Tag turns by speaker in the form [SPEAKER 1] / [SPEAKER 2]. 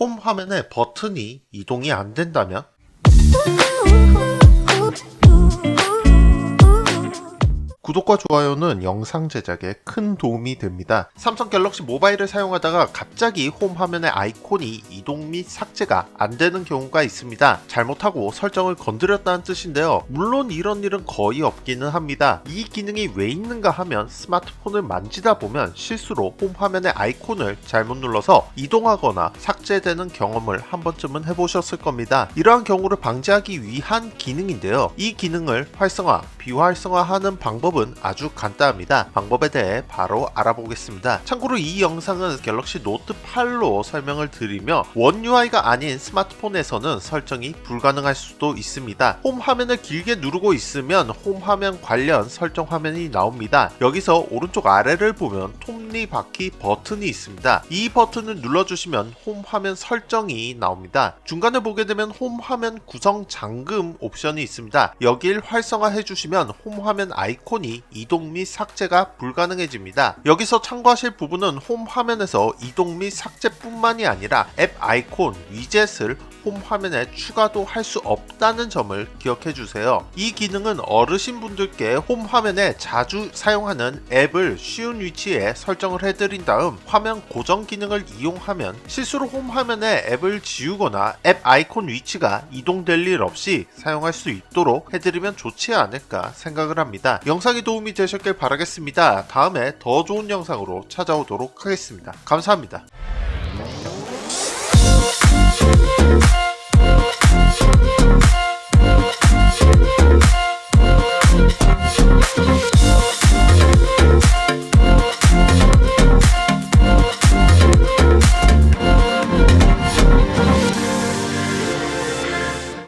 [SPEAKER 1] 홈 화면에 버튼이 이동이 안 된다면 구독과 좋아요는 영상 제작에 큰 도움이 됩니다. 삼성 갤럭시 모바일을 사용하다가 갑자기 홈 화면의 아이콘이 이동 및 삭제가 안 되는 경우가 있습니다. 잘못하고 설정을 건드렸다는 뜻인데요. 물론 이런 일은 거의 없기는 합니다. 이 기능이 왜 있는가 하면 스마트폰을 만지다 보면 실수로 홈 화면의 아이콘을 잘못 눌러서 이동하거나 삭제되는 경험을 한 번쯤은 해보셨을 겁니다. 이러한 경우를 방지하기 위한 기능인데요. 이 기능을 활성화, 비활성화하는 방법은 아주 간단합니다. 방법에 대해 바로 알아보겠습니다. 참고로 이 영상은 갤럭시 노트 8로 설명을 드리며 원 UI가 아닌 스마트폰에서는 설정이 불가능할 수도 있습니다. 홈 화면을 길게 누르고 있으면 홈 화면 관련 설정 화면이 나옵니다. 여기서 오른쪽 아래를 보면 톱니바퀴 버튼이 있습니다. 이 버튼을 눌러주시면 홈 화면 설정이 나옵니다. 중간에 보게 되면 홈 화면 구성 잠금 옵션이 있습니다. 여길 활성화해 주시면 홈 화면 아이콘이 이동 및 삭제가 불가능해집니다. 여기서 참고하실 부분은 홈 화면에서 이동 및 삭제뿐만이 아니라 앱 아이콘, 위젯을 홈 화면에 추가도 할 수 없다는 점을 기억해 주세요. 이 기능은 어르신 분들께 홈 화면에 자주 사용하는 앱을 쉬운 위치에 설정을 해드린 다음 화면 고정 기능을 이용하면 실수로 홈 화면에 앱을 지우거나 앱 아이콘 위치가 이동될 일 없이 사용할 수 있도록 해드리면 좋지 않을까 않을까 생각을 합니다. 영상이 도움이 되셨길 바라겠습니다. 다음에 더 좋은 영상으로 찾아오도록 하겠습니다. 감사합니다. We'll be right.